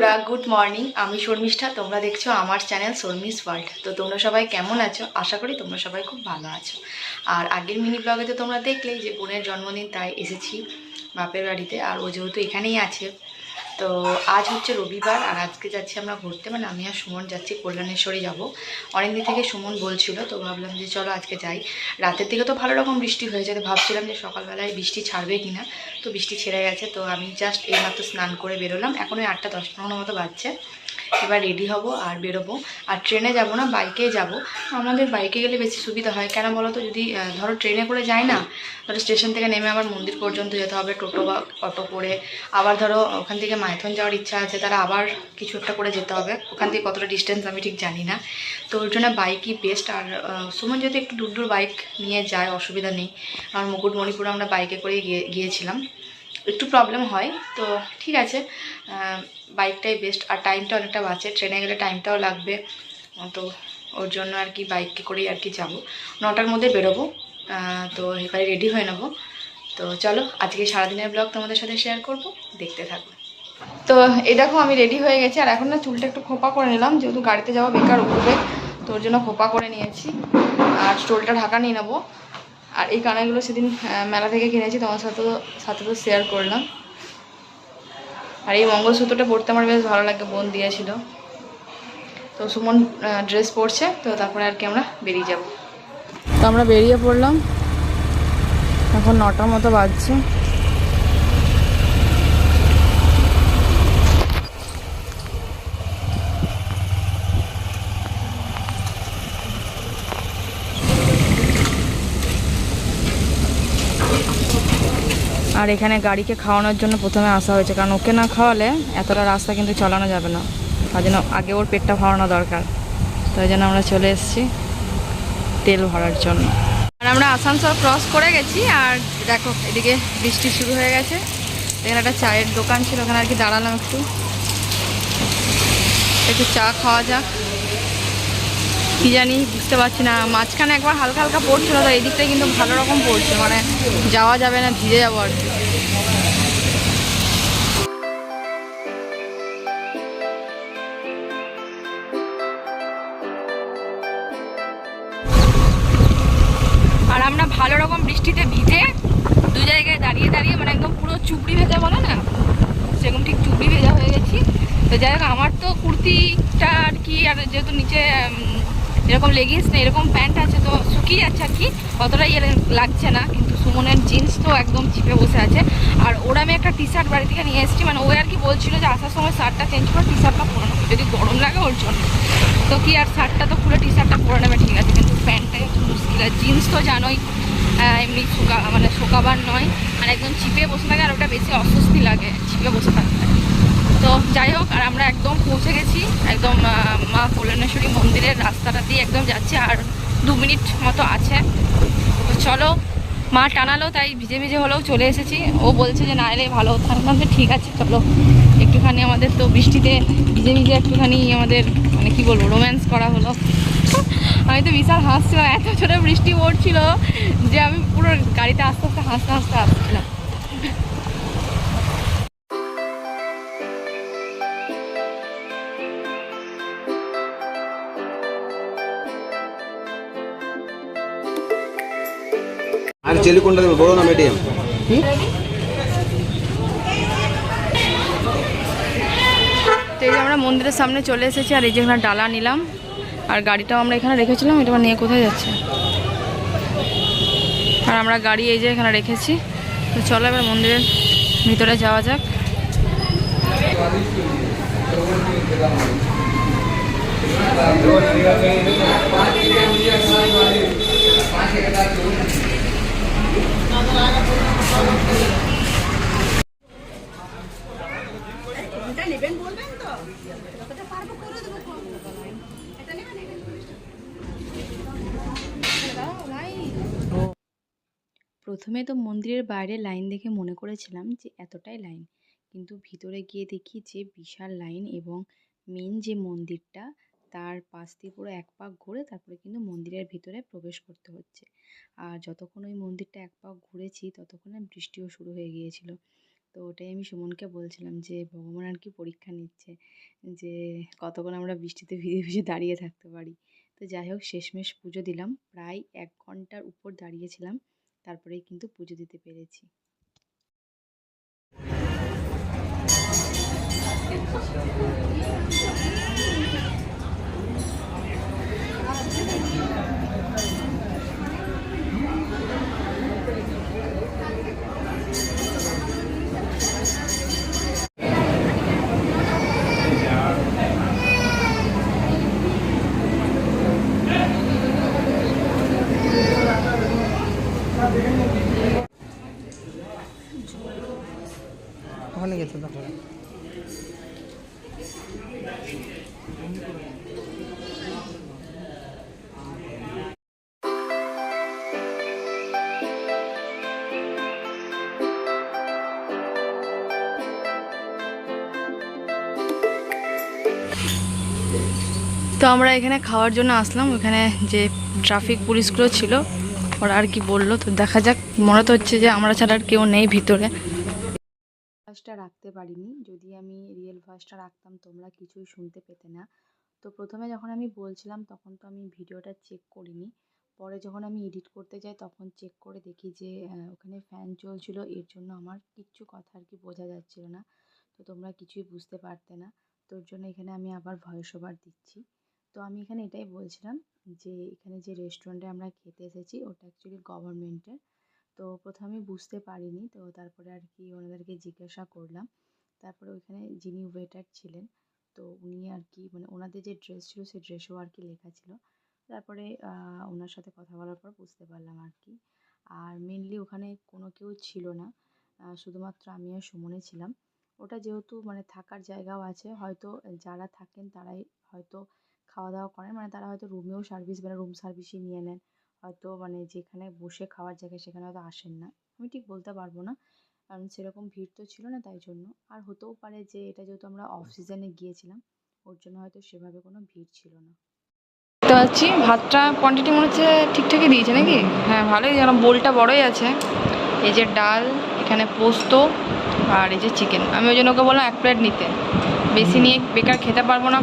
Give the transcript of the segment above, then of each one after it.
বন্ধুরা good morning আমি শর্মিষ্ঠা, তোমরা দেখছ আমার চ্যানেল শর্মিস ওয়ার্ল্ড তো তোমরা সবাই কেমন আছো? আশা করি তোমরা সবাই খুব ভালো আছো। আর আগের মিনি ব্লগে তো তোমরা দেখলেই যে বোনের জন্মদিন, তাই এসেছি বাপের বাড়িতে। আর ও যেহেতু এখানেই আছে তো আজ হচ্ছে রবিবার আর আজকে যাচ্ছি আমরা ঘুরতে। মানে আমি আর সুমন যাচ্ছি কল্যাণেশ্বরী যাব। অনেকদিন থেকে সুমন বলছিল, তো ভাবলাম যে চলো আজকে যাই। রাতের দিকে তো ভালো রকম বৃষ্টি হয়ে তো ভাবছিলাম যে সকালবেলায় বৃষ্টি ছাড়বে কিনা। তো বৃষ্টি ছেড়ে গেছে, তো আমি জাস্ট এইমাত্র স্নান করে বেরোলাম। এখন ওই আটটা দশ, পনেরো মতো বাজছে। এবার রেডি হব আর বেরোবো। আর ট্রেনে যাব না বাইকে যাব। আমাদের বাইকে গেলে বেশি সুবিধা হয়। কেন বলো তো যদি ধরো ট্রেনে করে যাই না ধরো স্টেশন থেকে নেমে আবার মন্দির পর্যন্ত যেতে হবে, টোটো বা অটো করে। আবার ধরো, ওখান থেকে মাইথন যাওয়ার ইচ্ছা আছে তারা আবার কিছু একটা করে যেতে হবে। ওখান থেকে কতটা ডিস্টেন্স আমি ঠিক জানি না। তো ওর জন্য বাইকই বেস্ট আর সুমন যদি একটু দূর দূর বাইক নিয়ে যায়, অসুবিধা নেই। আর মুকুটমণিপুর আমরা বাইকে করে গিয়ে, গিয়েছিলাম। একটু প্রবলেম হয়। তো ঠিক আছে বাইকটাই বেস্ট আর টাইমটা অনেকটা বাঁচে। ট্রেনে গেলে টাইমটাও লাগবে। তো ওর জন্য আর কি বাইকে করেই আর কি যাব। নটার মধ্যে বেরোবো। তো এবারে রেডি হয়ে নেব। তো চলো, আজকে সারাদিনের ব্লগ তোমাদের সাথে শেয়ার করব। দেখতে থাকব তো এই দেখো, আমি রেডি হয়ে গেছি। আর এখন না চুলটা একটু খোপা করে নিলাম। যেহেতু গাড়িতে যাওয়া বেকার উঠবে, তো ওর জন্য খোপা করে নিয়েছি। আর স্টোলটা ঢাকা নিয়ে নেব। আর এই কানাগুলো সেদিন মেলা থেকে কিনেছি তোমার সাথে সাথে তো শেয়ার করলাম। আর এই মঙ্গলসূত্রটা পরতে আমার বেশ ভালো লাগে, বোন দিয়েছিল। তো সুমন ড্রেস পরছে, তো তারপরে আর কি আমরা বেরিয়ে যাব। তো আমরা বেরিয়ে পড়লাম। এখন নটার মতো বাজছে। আর এখানে গাড়িকে খাওয়ানোর জন্য প্রথমে আসা হয়েছে। কারণ ওকে না খাওয়ালে এতটা রাস্তা কিন্তু চালানো যাবে না। তার জন্য আগে ওর পেটটা ভরানো দরকার। তাই জন্য আমরা চলে এসেছি তেল ভরার জন্য। আর আমরা আসানসোল ক্রস করে গেছি আর দেখো, এদিকে বৃষ্টি শুরু হয়ে গেছে। এখানে একটা চায়ের দোকান ছিল, ওখানে আর কি দাঁড়ালাম একটু। একটু চা খাওয়া যাক। কি জানি, বুঝতে পারছি না। মাঝখানে একবার হালকা হালকা পড়ছিল, তো এই কিন্তু ভালো রকম পড়ছে মানে যাওয়া যাবে না, ভিজে যাব আর কি। আর আমরা ভালো রকম বৃষ্টিতে ভিজে দু জায়গায় দাঁড়িয়ে দাঁড়িয়ে মানে একদম পুরো চুপড়ি ভেজা বলে না? সেরকম ঠিক চুপড়ি ভেজা হয়ে গেছি। তো যাই হোক, আমার তো কুর্তিটা আর কি, আর যেহেতু নিচে এরকম লেগিংস নেই, এরকম প্যান্ট আছে, তো শুকিয়ে যাচ্ছে আর কি। অতটা ইয়ে লাগছে না, কিন্তু সুমনের জিন্স তো একদম চিপে বসে আছে। আর ওরা আমি একটা টি শার্ট বাড়ি থেকে নিয়ে এসেছি মানে ও আর কি বলছিল যে আসার সময় শার্টটা চেঞ্জ করে টি শার্টটা পরে নেব, যদি গরম লাগে ওর জন্য। তো কি আর শার্টটা তো খুলে টি শার্টটা পরে নেবে, ঠিক আছে, কিন্তু প্যান্টটাই একটু মুশকিল আর জিন্স তো জানোই এমনি শুকা মানে শোকাবার নয়। আর একদম চিপে বসে থাকে আর ওটা বেশি অস্বস্তি লাগে চিপে বসে থাকতে। তো যাই হোক, আর আমরা একদম পৌঁছে গেছি, একদম মা কল্যাণেশ্বরী মন্দিরের রাস্তাটা দিয়ে একদম যাচ্ছি, আর দু মিনিট মতো আছে। তো চলো, মা টানালো, তাই ভিজে ভিজে হলেও চলে এসেছি। ও বলছে যে, না এলে ভালো বললাম যে ঠিক আছে, চলো। একটুখানি আমাদের তো বৃষ্টিতে ভিজে ভিজে একটুখানি আমাদের মানে কি বলব রোম্যান্স করা হলো। আমি তো বিশাল হাসছিলাম, এত ছোটো বৃষ্টি পড়ছিল যে আমি পুরো গাড়িতে আস্তে আস্তে হাসতে হাসতে আসছিলাম চিলি কোনটা দেবো বড় না মিডিয়াম তো এই যে আমরা মন্দিরের সামনে চলে এসেছি আর এই যে এখানে ডালা নিলাম আর গাড়িটাও আমরা এখানে রেখেছিলাম এটা নিয়ে কোথায় যাচ্ছে? আর আমরা গাড়ি এই যে এখানে রেখেছি তো চলো এবার মন্দিরের ভিতরে যাওয়া যাক। প্রথমে তো মন্দিরের বাইরে লাইন দেখে মনে করেছিলাম যে, এতটাই লাইন। কিন্তু ভিতরে গিয়ে দেখি যে, বিশাল লাইন এবং মেন যে মন্দিরটা, তার পাশ দিয়ে পুরো এক পাক ঘুরে তারপরে কিন্তু মন্দিরের ভিতরে প্রবেশ করতে হচ্ছে। আর যতক্ষণ ওই মন্দিরটা এক পাক ঘুরেছি, ততক্ষণে বৃষ্টিও শুরু হয়ে গিয়েছিল। তো ওটাই আমি সুমনকে বলছিলাম যে, ভগবান আর কি পরীক্ষা নিচ্ছে যে, কতক্ষণ আমরা বৃষ্টিতে ভিজে ভিজে দাঁড়িয়ে থাকতে পারি? তো যাই হোক, শেষমেশ পুজো দিলাম। প্রায় এক ঘণ্টার উপর দাঁড়িয়েছিলাম। তারপরেই কিন্তু পুজো দিতে পেরেছি। ওখানে আমরা এখানে খাওয়ার জন্য আসলাম। ওখানে যে ট্রাফিক পুলিশগুলো ছিল, ওরা আর কি বলল, তো দেখা যাক। মনে তো হচ্ছে যে আমরা ছাড়া আর কেউ নেই ভিতরে। ভয়েসটা রাখতে পারিনি। যদি আমি রিয়েল ভয়েসটা রাখতাম, তোমরা কিছুই শুনতে পেতে না। তো প্রথমে যখন আমি বলছিলাম, তখন তো আমি ভিডিওটা চেক করিনি। পরে যখন আমি এডিট করতে যাই, তখন চেক করে দেখি যে ওখানে ফ্যান চলছিল। এর জন্য আমার কিচ্ছু কথা আর কি বোঝা যাচ্ছিল না। তো তোমরা কিছুই বুঝতে পারতে না। তোর জন্য এখানে আমি আবার ভয়েস ওভার দিচ্ছি। তো আমি এখানে এটাই বলছিলাম যে এখানে যে রেস্টুরেন্টে আমরা খেতে এসেছি, ওটা অ্যাকচুয়ালি গভর্নমেন্টের তো প্রথমে বুঝতে পারিনি, তো তারপরে আর কি ওনাদেরকে জিজ্ঞাসা করলাম। তারপরে ওইখানে যিনি ওয়েটার ছিলেন, তো উনি আর কি মানে ওনাদের যে ড্রেস ছিল, সেই ড্রেসেও আর কি লেখা ছিল। তারপরে ওনার সাথে কথা বলার পর বুঝতে পারলাম আর কি। আর মেনলি ওখানে কোনো কেউ ছিল না শুধুমাত্র আমি আর সুমনে ছিলাম। ওটা যেহেতু মানে থাকার জায়গাও আছে, হয়তো যারা থাকেন তারাই হয়তো খাওয়া দাওয়া করেন। মানে তারা হয়তো রুমেও সার্ভিস মানে রুম সার্ভিসই নিয়ে নেন। হয়তো মানে যেখানে বসে খাওয়ার জায়গা সেখানে হয়তো আসেন না। আমি ঠিক বলতে পারব না। কারণ সেরকম ভিড় তো ছিল না তাই জন্য। আর হতেও পারে যে এটা যেহেতু আমরা অফ সিজনে গিয়েছিলাম, ওর জন্য হয়তো সেভাবে কোনো ভিড় ছিল না। দেখতে পাচ্ছি, ভাতটা কোয়ান্টিটি মনে হচ্ছে ঠিকঠাকই দিয়েছে নাকি? হ্যাঁ ভালোই যেন বোলটা বড়ই আছে। এই যে ডাল, এখানে পোস্ত আর এই যে চিকেন আমি ওই জন্য ওকে বললাম এক প্লেট নিতে। বেশি নিয়ে বেকার খেতে পারব না।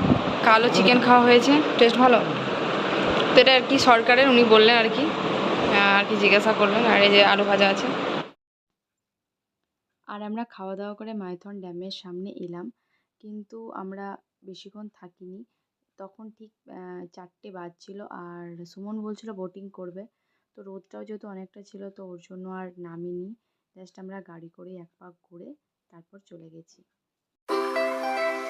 কালো চিকেন খাওয়া হয়েছে। টেস্ট ভালো? তো এটা আর কি সরকারের, উনি বললেন আর কি। আর কি জিজ্ঞাসা করবেন আর এই যে আলু ভাজা আছে। আর আমরা খাওয়া দাওয়া করে মাইথন ড্যামের সামনে এলাম। কিন্তু আমরা বেশিক্ষণ থাকিনি। তখন ঠিক চারটে বাজছিল। আর সুমন বলছিল বোটিং করবে। তো রোদটাও যেহেতু অনেকটা ছিল, তো ওর জন্য আর নামিনি। জাস্ট আমরা গাড়ি করে এক পাক ঘুরে তারপর চলে গেছি।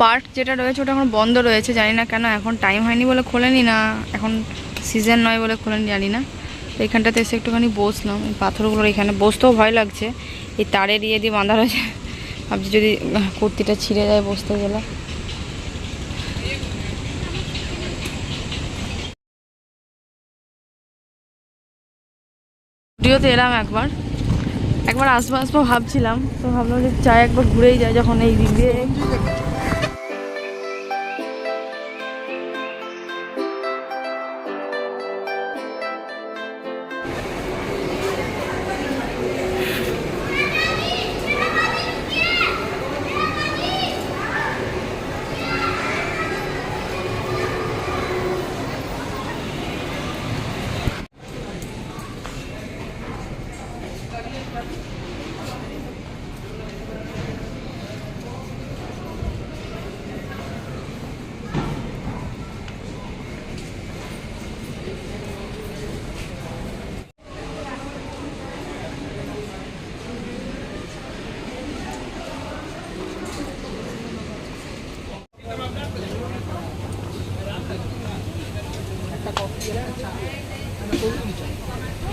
পার্ক যেটা রয়েছে ওটা এখন বন্ধ রয়েছে, জানি না কেন, এখন টাইম হয়নি বলে খোলেনি না, এখন সিজন নয় বলে খোলেনি, জানি না। তো এখানটাতে এসে একটুখানি বসলাম, এই পাথরগুলোর এখানে বসতেও ভয় লাগছে, এই তারের ইয়ে দিয়ে বাঁধা রয়েছে। ভাবছি যদি কুর্তিটা ছিঁড়ে যায় বসতে গেলে। স্টুডিওতে এলাম একবার একবার আসব আসব ভাবছিলাম, তো ভাবলাম যে চাই একবার ঘুরেই যায় যখন এই দিক দিয়ে।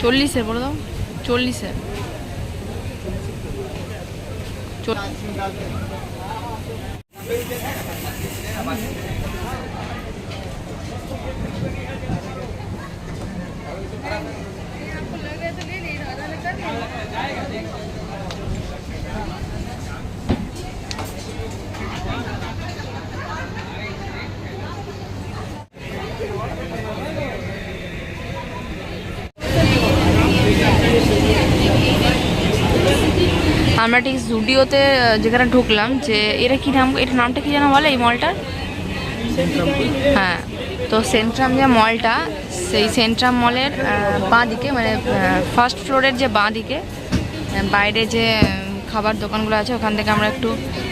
চল্লিশে বলে দাও চল্লিশে। চল- আমরা ঠিক জুডিওতে যেখানে ঢুকলাম যে এটা কি নাম এটা নামটা কি যেন বলে এই মলটার হ্যাঁ তো সেন্ট্রাম যে মলটা, সেই সেন্ট্রাম মলের বাঁ দিকে মানে ফার্স্ট ফ্লোরের যে বাঁ দিকে বাইরে যে খাবার দোকানগুলো আছে, ওখান থেকে আমরা একটু,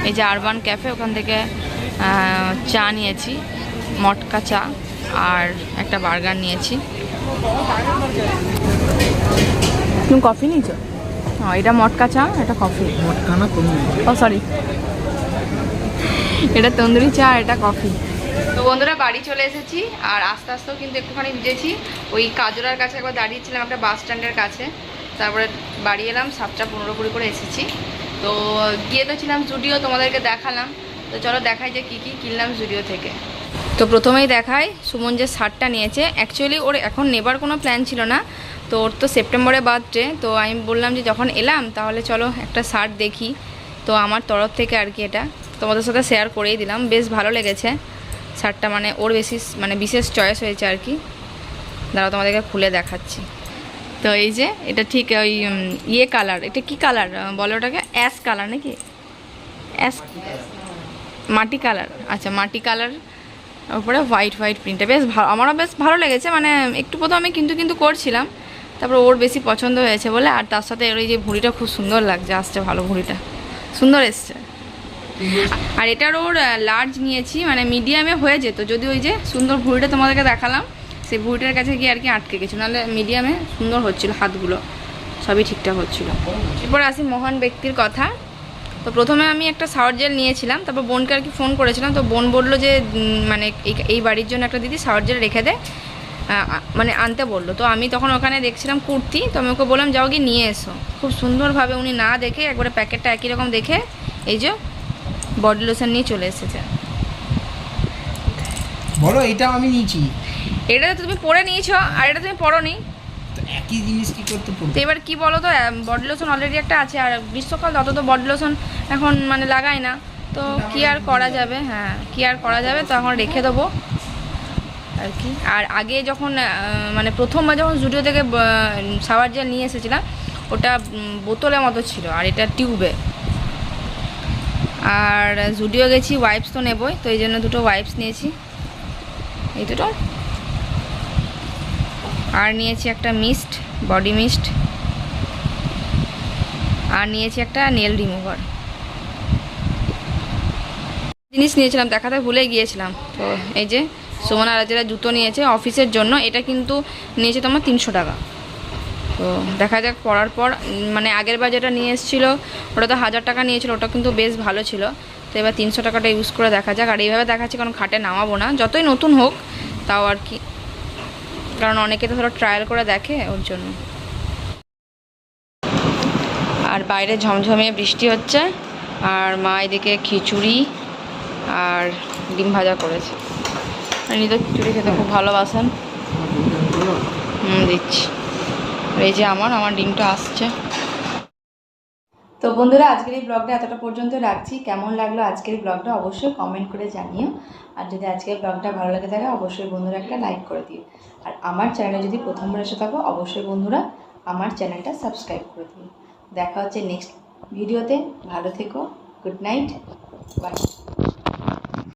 এই যে আরবান ক্যাফে ওখান থেকে চা নিয়েছি, মটকা চা আর একটা বার্গার নিয়েছি। তুমি কফি নিয়েছো? এটা মটকা চা এটা কফি ও সরি এটা তন্দুরি চা এটা কফি তো বন্ধুরা বাড়ি চলে এসেছি আর আস্তে আস্তেও কিন্তু একটুখানি ভিজেছি। ওই কাজরার কাছে একবার দাঁড়িয়েছিলাম একটা বাস স্ট্যান্ডের কাছে। তারপরে বাড়ি এলাম সাতটা পনেরো কুড়ি করে এসেছি। তো গিয়ে তো ছিলাম জুডিও তোমাদেরকে দেখালাম। তো চলো দেখাই যে কী কী কিনলাম জুডিও থেকে। তো প্রথমেই দেখায় সুমন যে শার্টটা নিয়েছে। অ্যাকচুয়ালি ওর এখন নেবার কোনো প্ল্যান ছিল না। তো ওর তো সেপ্টেম্বরে বার্থডে, তো আমি বললাম যে যখন এলাম, তাহলে চলো একটা শার্ট দেখি। তো আমার তরফ থেকে আর কি এটা। তোমাদের সাথে শেয়ার করেই দিলাম। বেশ ভালো লেগেছে শার্টটা মানে ওর বেশি মানে বিশেষ চয়েস হয়েছে আর কি। দাঁড়া তোমাদেরকে খুলে দেখাচ্ছি। তো এই যে, এটা ঠিক ওই ইয়ে কালার এটা কি কালার বলো ওটাকে। অ্যাশ কালার নাকি? অ্যাশ মাটি কালার আচ্ছা মাটি কালার ওপরে হোয়াইট হোয়াইট প্রিন্টটা বেশ ভালো আমারও বেশ ভালো লেগেছে। মানে একটু প্রথমে কিন্তু কিন্তু করছিলাম। তারপর ওর বেশি পছন্দ হয়েছে বলে আর তার সাথে ওর এই যে ভুঁড়িটা খুব সুন্দর লাগছে আসছে ভালো ভুঁড়িটা। সুন্দর এসছে। আর এটার ওর লার্জ নিয়েছি মানে মিডিয়ামে হয়ে যেত। যদি ওই যে সুন্দর ভুঁড়িটা তোমাদেরকে দেখালাম সেই ভুঁড়িটার কাছে গিয়ে আর কি আটকে গেছিল নাহলে মিডিয়ামে সুন্দর হচ্ছিল হাতগুলো সবই ঠিকঠাক হচ্ছিল। এরপর আসি মহান ব্যক্তির কথা। তো প্রথমে আমি একটা শাওয়ার জেল নিয়েছিলাম তারপর বোনকে আর কি ফোন করেছিলাম। তো বোন বলল যে মানে এই- বাড়ির জন্য একটা দিদি শাওয়ার জেল রেখে দে। আহ, মানে আনতে বলল। তো আমি তখন ওখানে দেখছিলাম কুর্তি তো আমি ওকে বললাম যাও গিয়ে নিয়ে এসো। খুব সুন্দরভাবে উনি না দেখে একবারে প্যাকেটটা একই রকম দেখে এই যে বডি লোশন নিয়ে চলে এসেছে। বলো এটাও আমি নিয়েছি। এটা তো তুমি পরে নিয়েছো আর এটা তুমি পরো নি একই জিনিস কি করতে তো এবার কি বলো তো বডি লোশন অলরেডি একটা আছে আর গ্রীষ্মকাল অত তো বডি লোশন এখন মানে লাগাই না। তো কি আর করা যাবে? হ্যাঁ কি আর করা যাবে? তো এখন রেখে দেবো। আর কি। আর আগে যখন মানে প্রথমবার যখন জুডিও থেকে সাওয়ার জেল নিয়ে এসেছিলাম, ওটা বোতলের মতো ছিল, আর এটা টিউবে। আর জুডিও গেছি ওয়াইপস তো নেবই, তো এই জন্য দুটো ওয়াইপস নিয়েছি। এই দুটো। আর নিয়েছি একটা মিস্ট বডি মিস্ট আর নিয়েছি একটা নেল রিমুভার জিনিস নিয়েছিলাম, দেখাতে ভুলে গিয়েছিলাম, তো এই যে সুমন রাজেরা জুতো নিয়েছে অফিসের জন্য। এটা কিন্তু নিয়েছে তোমার তিনশো টাকা। তো দেখা যাক পড়ার পর মানে আগের বার যেটা নিয়ে এসেছিল, ওটা তো হাজার টাকা নিয়েছিল, ওটা কিন্তু বেশ ভালো ছিল। তো এবার তিনশো টাকাটা ইউজ করে দেখা যাক। আর এইভাবে দেখাচ্ছি কারণ খাটে নামাবো না। যতই নতুন হোক, তাও আর কি। কারণ অনেকে তো ধরো ট্রায়াল করে দেখে ওর জন্য। আর বাইরে ঝমঝমে বৃষ্টি হচ্ছে। আর মা এদিকে খিচুড়ি আর ডিম ভাজা করেছে। ইনি তো খিচুড়ি খেতে খুব ভালোবাসেন। দিচ্ছি। এই যে আমার আমার ডিমটা আসছে। তো বন্ধুরা, আজকের এই ব্লগটা এতটা পর্যন্ত রাখছি। কেমন লাগল আজকের ব্লগটা অবশ্যই কমেন্ট করে জানিও। আর যদি আজকের ব্লগটা ভালো লাগে থাকে, অবশ্যই বন্ধুরা একটা লাইক করে দিও। আর আমার চ্যানেলে যদি প্রথমবার এসে থাকো, অবশ্যই বন্ধুরা আমার চ্যানেলটা সাবস্ক্রাইব করে দিও। দেখা হচ্ছে নেক্সট ভিডিওতে ভালো থেকো। Good night bye